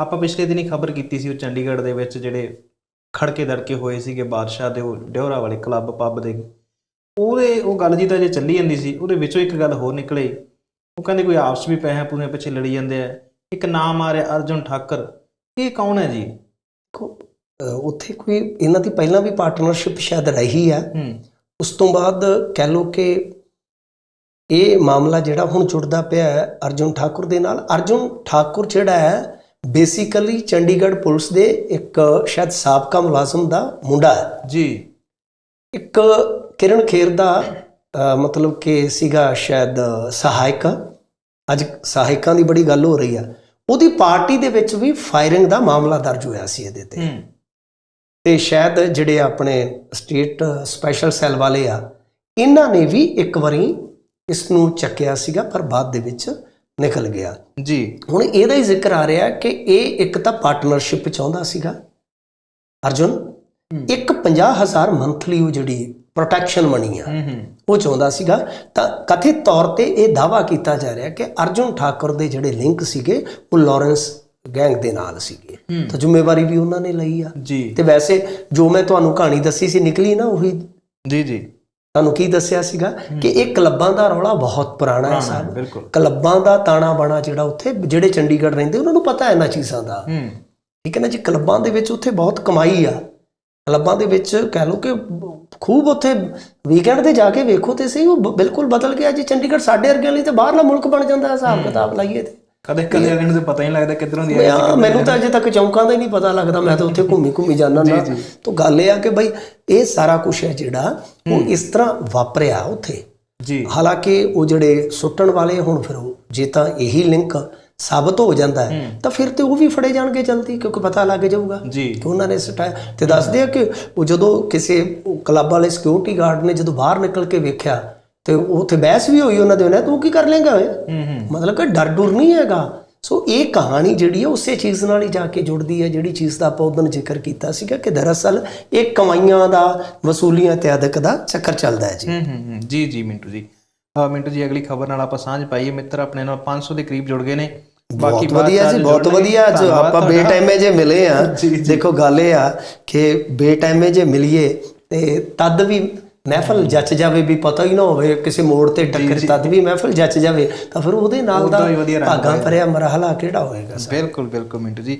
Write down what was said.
ਆਪਾਂ ਪਿਛਲੇ ਦਿਨੀ ਖਬਰ ਕੀਤੀ ਸੀ ਉਹ ਚੰਡੀਗੜ੍ਹ ਦੇ ਵਿੱਚ ਜਿਹੜੇ ਖੜਕੇ ਦੜਕੇ ਹੋਏ ਸੀਗੇ ਬਾਦਸ਼ਾਹ ਦੇ ਉਹ ਡਿਓਰਾ ਵਾਲੇ ਕਲੱਬ ਪੱਬ ਦੇ। ਉਹਦੇ ਉਹ ਗੱਲ ਜੀ ਤਾਂ ਜੇ ਚੱਲੀ ਜਾਂਦੀ ਸੀ ਉਹਦੇ ਵਿੱਚੋਂ ਇੱਕ ਗੱਲ ਹੋਰ ਨਿਕਲੀ। ਉਹ ਕਹਿੰਦੇ ਕੋਈ ਆਪਸ ਵੀ ਪੈਸਿਆਂ ਪੂਰੇ ਪਿੱਛੇ ਲੜੀ ਜਾਂਦੇ ਆ। ਇੱਕ ਨਾਮ ਆ ਰਿਹਾ ਅਰਜੁਨ ਠਾਕਰ। ਇਹ ਕੌਣ ਹੈ ਜੀ? ਉੱਥੇ ਕੋਈ ਇਹਨਾਂ ਦੀ ਪਹਿਲਾਂ ਵੀ ਪਾਰਟਨਰਸ਼ਿਪ ਸ਼ਾਇਦ ਰਹੀ ਆ। ਹੂੰ। ਉਸ ਤੋਂ ਬਾਅਦ ਕਹਿ ਲਓ ਕਿ ਇਹ ਮਾਮਲਾ ਜਿਹੜਾ ਹੁਣ ਜੁੜਦਾ ਪਿਆ ਹੈ ਅਰਜੁਨ ਠਾਕੁਰ ਦੇ ਨਾਲ। ਅਰਜੁਨ ਠਾਕੁਰ ਜਿਹੜਾ ਹੈ ਬੇਸਿਕਲੀ ਚੰਡੀਗੜ੍ਹ ਪੁਲਿਸ ਦੇ ਇੱਕ ਸ਼ਾਇਦ ਸਾਬਕਾ ਮੁਲਾਜ਼ਮ ਦਾ ਮੁੰਡਾ ਹੈ। ਜੀ। ਇੱਕ ਕਿਰਨ ਖੇਰ ਦਾ ਮਤਲਬ ਕਿ ਸੀਗਾ ਸ਼ਾਇਦ ਸਹਾਇਕ। ਅੱਜ ਸਹਾਇਕਾਂ ਦੀ ਬੜੀ ਗੱਲ ਹੋ ਰਹੀ ਆ। ਉਹਦੀ ਪਾਰਟੀ ਦੇ ਵਿੱਚ ਵੀ ਫਾਇਰਿੰਗ ਦਾ ਮਾਮਲਾ ਦਰਜ ਹੋਇਆ ਸੀ ਇਹਦੇ ਤੇ। ਤੇ ਸ਼ਾਇਦ ਜਿਹੜੇ ਆਪਣੇ ਸਟੇਟ ਸਪੈਸ਼ਲ ਸੈੱਲ ਵਾਲੇ ਆ ਇਹਨਾਂ ਨੇ ਵੀ ਇੱਕ ਵਾਰੀ ਇਸ ਨੂੰ ਚੱਕਿਆ ਸੀਗਾ ਪਰ ਬਾਅਦ ਦੇ ਵਿੱਚ ਨਿਕਲ ਗਿਆ। ਜੀ। ਹੁਣ ਇਹਦਾ ਹੀ ਜ਼ਿਕਰ ਆ ਰਿਹਾ ਕਿ ਇਹ ਇੱਕ ਤਾਂ ਪਾਰਟਨਰਸ਼ਿਪ ਚਾਹੁੰਦਾ ਸੀਗਾ। ਅਰਜੁਨ ਇੱਕ 50000 ਮੰਥਲੀ ਉਹ ਜਿਹੜੀ ਪ੍ਰੋਟੈਕਸ਼ਨ ਮਨੀ ਆ ਉਹ ਚਾਹੁੰਦਾ ਸੀਗਾ। ਤਾਂ ਕਥਿਤ ਤੌਰ ਤੇ ਇਹ ਦਾਵਾ ਕੀਤਾ ਜਾ ਰਿਹਾ ਕਿ ਅਰਜੁਨ ਠਾਕੁਰ ਦੇ ਜਿਹੜੇ ਲਿੰਕ ਸੀਗੇ ਉਹ ਲਾਰੈਂਸ ਗੈਂਗ ਦੇ ਨਾਲ ਸੀਗੇ। ਤਾਂ ਜ਼ਿੰਮੇਵਾਰੀ ਵੀ ਉਹਨਾਂ ਨੇ ਲਈ ਆ। ਜੀ। ਤੇ ਵੈਸੇ ਜੋ ਮੈਂ ਤੁਹਾਨੂੰ ਕਹਾਣੀ ਦੱਸੀ ਸੀ ਨਿਕਲੀ ਨਾ ਉਹੀ। ਜੀ ਜੀ। ਤੁਹਾਨੂੰ ਕੀ ਦੱਸਿਆ ਸੀਗਾ? ਕਿ ਇਹ ਕਲੱਬਾਂ ਦਾ ਰੌਲਾ ਬਹੁਤ ਪੁਰਾਣਾ ਹੈ ਸਾਹਿਬ ਕਲੱਬਾਂ ਦਾ ਤਾਣਾ ਬਾਣਾ ਜਿਹੜਾ ਉੱਥੇ ਜਿਹੜੇ ਚੰਡੀਗੜ੍ਹ ਰਹਿੰਦੇ ਉਹਨਾਂ ਨੂੰ ਪਤਾ ਹੈ ਇਹਨਾਂ ਚੀਜ਼ਾਂ ਦਾ। ਠੀਕ ਹੈ ਨਾ ਜੀ? ਕਲੱਬਾਂ ਦੇ ਵਿੱਚ ਉੱਥੇ ਬਹੁਤ ਕਮਾਈ ਆ। ਕਲੱਬਾਂ ਦੇ ਵਿੱਚ ਕਹਿ ਲਓ ਕਿ ਖੂਬ ਉੱਥੇ ਵੀਕਐਂਡ ਤੇ ਜਾ ਕੇ ਵੇਖੋ ਤੇ ਸਹੀ ਉਹ ਬਿਲਕੁਲ ਬਦਲ ਗਿਆ ਜੀ। ਚੰਡੀਗੜ੍ਹ ਸਾਡੇ ਵਰਗਿਆਂ ਲਈ ਤੇ ਬਾਹਰਲਾ ਮੁਲਕ ਬਣ ਜਾਂਦਾ ਹੈ ਹਿਸਾਬ ਕਿਤਾਬ ਲਾਈਏ ਤੇ। ਕਦੇ ਕਦੇ ਅਗਲੇ ਨੂੰ ਪਤਾ ਹੀ ਨਹੀਂ ਲੱਗਦਾ ਕਿੱਧਰੋਂ ਦੀ ਯਾ ਮੈਨੂੰ ਤਾਂ ਅਜੇ ਤੱਕ ਚੌਂਕਾਂ ਦਾ ਹੀ ਨਹੀਂ ਪਤਾ ਲੱਗਦਾ ਮੈਂ ਤਾਂ ਉੱਥੇ ਘੁੰਮੀ ਘੁੰਮੀ ਜਾਂਦਾ ਨਾ ਤਾਂ ਗੱਲ ਇਹ ਆ ਕਿ ਬਈ ਇਹ ਸਾਰਾ ਕੁਝ ਹੈ ਜਿਹੜਾ ਉਹ ਇਸ ਤਰ੍ਹਾਂ ਵਾਪਰਿਆ ਉੱਥੇ। ਜੀ। ਹਾਲਾਂਕਿ ਉਹ ਜਿਹੜੇ ਸੁੱਟਣ ਵਾਲੇ ਹੁਣ ਫਿਰ ਉਹ ਜੇ ਤਾਂ ਇਹੀ ਲਿੰਕ ਸਾਬਤ ਹੋ ਜਾਂਦਾ ਹੈ ਤਾਂ ਫਿਰ ਤੇ ਉਹ ਵੀ ਫੜੇ ਜਾਣਗੇ ਜਲਦੀ ਕਿਉਂਕਿ ਪਤਾ ਲੱਗ ਜਾਊਗਾ ਕਿ ਉਹਨਾਂ ਨੇ ਸਟਾਇਆ ਤੇ ਦੱਸਦੇ ਆ ਕਿ ਉਹ ਜਦੋਂ ਕਿਸੇ ਕਲੱਬ ਵਾਲੇ ਸਿਕਿਉਰਿਟੀ ਗਾਰਡ ਨੇ ਜਦੋਂ ਬਾਹਰ ਨਿਕਲ ਕੇ ਵੇਖਿਆ ਤੇ ਉੱਥੇ ਬਹਿਸ ਵੀ ਹੋਈ ਉਹਨਾਂ ਦੇ ਨਾਲ ਤੂੰ ਕੀ ਕਰ ਲੇਗਾ ਓਏ? ਮਤਲਬ ਕਿ ਡਰ ਡੁਰ ਨਹੀਂ ਹੈਗਾ। ਸੋ ਇਹ ਕਹਾਣੀ ਜਿਹੜੀ ਹੈ ਉਸੇ ਚੀਜ਼ ਨਾਲ ਹੀ ਜਾ ਕੇ ਜੁੜਦੀ ਹੈ ਜਿਹੜੀ ਚੀਜ਼ ਦਾ ਆਪਾਂ ਉਦੋਂ ਜ਼ਿਕਰ ਕੀਤਾ ਸੀਗਾ ਕਿ ਦਰਅਸਲ ਇਹ ਕਮਾਈਆਂ ਦਾ ਵਸੂਲੀਆਂ ਇਤਿਆਦਿਕ ਦਾ ਚੱਕਰ ਚੱਲਦਾ ਹੈ ਜੀ। ਹੂੰ ਜੀ ਜੀ ਮਿੰਟੂ ਜੀ। ਮਿੰਟੂ ਜੀ ਅਗਲੀ ਖਬਰ ਨਾਲ ਆਪਾਂ ਸਾਂਝ ਪਾਈਏ ਮਿੱਤਰ ਆਪਣੇ ਨਾਲ 500 ਦੇ ਕਰੀਬ ਜੁੜ ਗਏ ਨੇ। ਬਾਤ ਵਧੀਆ ਜੀ ਬਹੁਤ। ਵਧੀਆ। ਅੱਜ ਆਪਾਂ। ਬੇਟਾਈਮੇ ਜੇ ਮਿਲੇ ਆ। ਦੇਖੋ ਗੱਲ ਇਹ ਆ ਕਿ ਬੇਟਾਈਮੇ ਜੇ ਮਿਲੀਏ ਤੇ ਤਦ ਵੀ ਮਹਿਫਲ ਜੱਚ ਜਾਵੇ ਵੀ ਪਤਾ ਹੀ ਨਾ ਹੋਵੇ ਕਿਸੇ ਮੋੜ ਤੇ ਟੱਕਰ ਤਦ ਵੀ ਮਹਿਫਲ ਜੱਚ ਜਾਵੇ ਤਾਂ ਫਿਰ ਉਹਦੇ ਨਾਲ ਦਾ ਭਾਗਾਂ ਭਰਿਆ ਮਰਹਲਾ ਕਿਹੜਾ ਹੋਏਗਾ ਬਿਲਕੁਲ ਬਿਲਕੁਲ ਮਿੰਟੂ ਜੀ।